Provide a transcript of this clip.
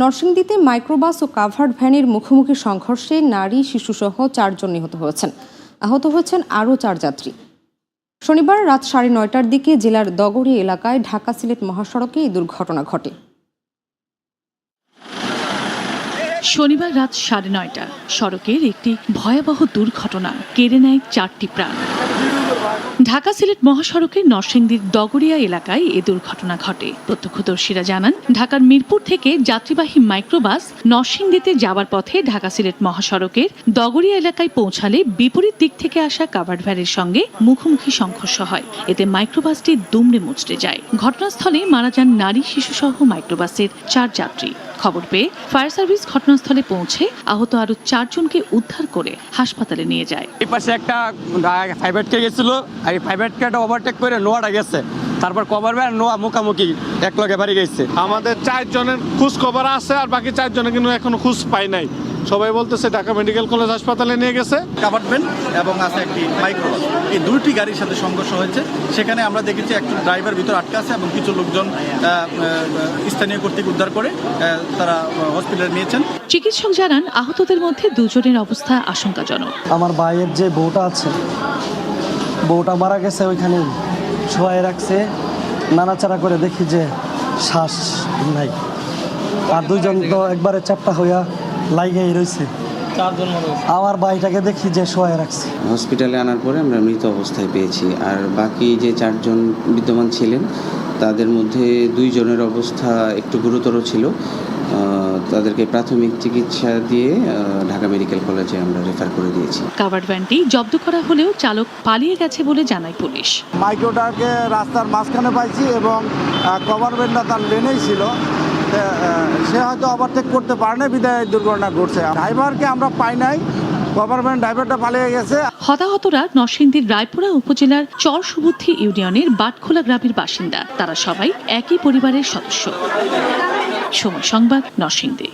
নরসিংদীতে মাইক্রোবাস ও কাভার্ড ভ্যানের মুখোমুখি সংঘর্ষে নারী, শিশুসহ চারজন নিহত হয়েছেন। আহত হয়েছেন আরও চার যাত্রী। শনিবার রাত সাড়ে নয়টার দিকে জেলার দগড়ি এলাকায় ঢাকা সিলেট মহাসড়কে এই দুর্ঘটনা ঘটে। শনিবার রাত সাড়ে নয়টা, সড়কের একটি ভয়াবহ দুর্ঘটনা, কেড়ে নেয় চারটি প্রাণ। ঢাকা সিলেট মহাসড়কের নরসিংদীর ডগরিয়া এলাকায় এ দুর্ঘটনা ঘটে। প্রত্যক্ষদর্শীরা জানান, ঢাকার মিরপুর থেকে যাত্রীবাহী মাইক্রোবাস নরসিংদীতে যাওয়ার পথে ঢাকা সিলেট মহাসড়কের ডগরিয়া এলাকায় পৌঁছালে বিপরীত দিক থেকে আসা কাভার্ড ভ্যানের সঙ্গে মুখোমুখি সংঘর্ষ হয়। এতে মাইক্রোবাসটি দুমড়ে মুচড়ে যায়। ঘটনাস্থলে মারা যান নারী, শিশুসহ মাইক্রোবাসের চার যাত্রী। খবর পেয়ে ফায়ার সার্ভিস ঘটনাস্থলে পৌঁছে আহত আরও চারজনকে উদ্ধার করে হাসপাতালে নিয়ে যায়। এই পাশে একটা ফাইভেটকে কে গেছিল আর এই ফাইভেটকে একটা ওভারটেক করে নোয়াটা গেছে। তারপর কভার ব্যান নোয়া মুখামুখি এক লগে বাড়ি গেছে। আমাদের চারজনের খোঁজ খবর আছে আর বাকি চারজনের কিন্তু এখনও খোঁজ পাই নাই। সবাই বলতেছে ঢাকা মেডিকেল কলেজ হাসপাতালে নিয়ে গেছে। কাভার্ডমেন্ট এবং আছে একটি মাইক্রো এই দুইটি গাড়ির সাথে সংঘর্ষ হয়েছে। সেখানে আমরা দেখেছি একজন ড্রাইভার ভিতর আটকা আছে এবং কিছু লোকজন স্থানীয় কর্তৃক উদ্ধার করে তারা হসপিটালে নিয়েছেন। চিকিৎসক জানান আহতদের মধ্যে দুজনের অবস্থা আশঙ্কাজনক। আমার ভাইয়ের যে বউটা আছে বউটা মারা গেছে ওইখানে শোয়াই রাখছে নাড়াচাড়া করে দেখি যে শ্বাস নাই। আর দুইজন তো একবারে চাপটা হইয়া লাইগেই রয়েছে। আমার ভাইটাকে দেখি যে শোয়াই রাখছে। হসপিটালে আনার পরে আমরা মৃত অবস্থায় পেয়েছি। আর বাকি যে চারজন বিদ্যমান ছিলেন তাদের মধ্যে দুইজনের অবস্থা একটু গুরুতর ছিল। তাদেরকে প্রাথমিক চিকিৎসা দিয়ে ঢাকা মেডিকেল কলেজে আমরা রেফার করে দিয়েছি। কাভার্ড ভ্যানটি জব্দ করা হলেও চালক পালিয়ে গেছে বলে জানায় পুলিশ। মাইক্রোটাকে রাস্তার মাঝখানে পাইছি এবং গভর্নমেন্টটা তার লেনেই ছিল। সে হয়তো ওভারটেক করতে পারে না বিদায় দুর্ঘটনা ঘটছে। ড্রাইভারকে আমরা পাই নাই, গভর্নমেন্ট ড্রাইভারটা পালিয়ে গেছে। হতাহতরা নরসিংদীর রায়পুরা উপজেলার চর সুবুদ্ধি ইউনিয়নের বাটখোলা গ্রামের বাসিন্দা। তারা সবাই একই পরিবারের সদস্য। সময় সংবাদ, নরসিংদী।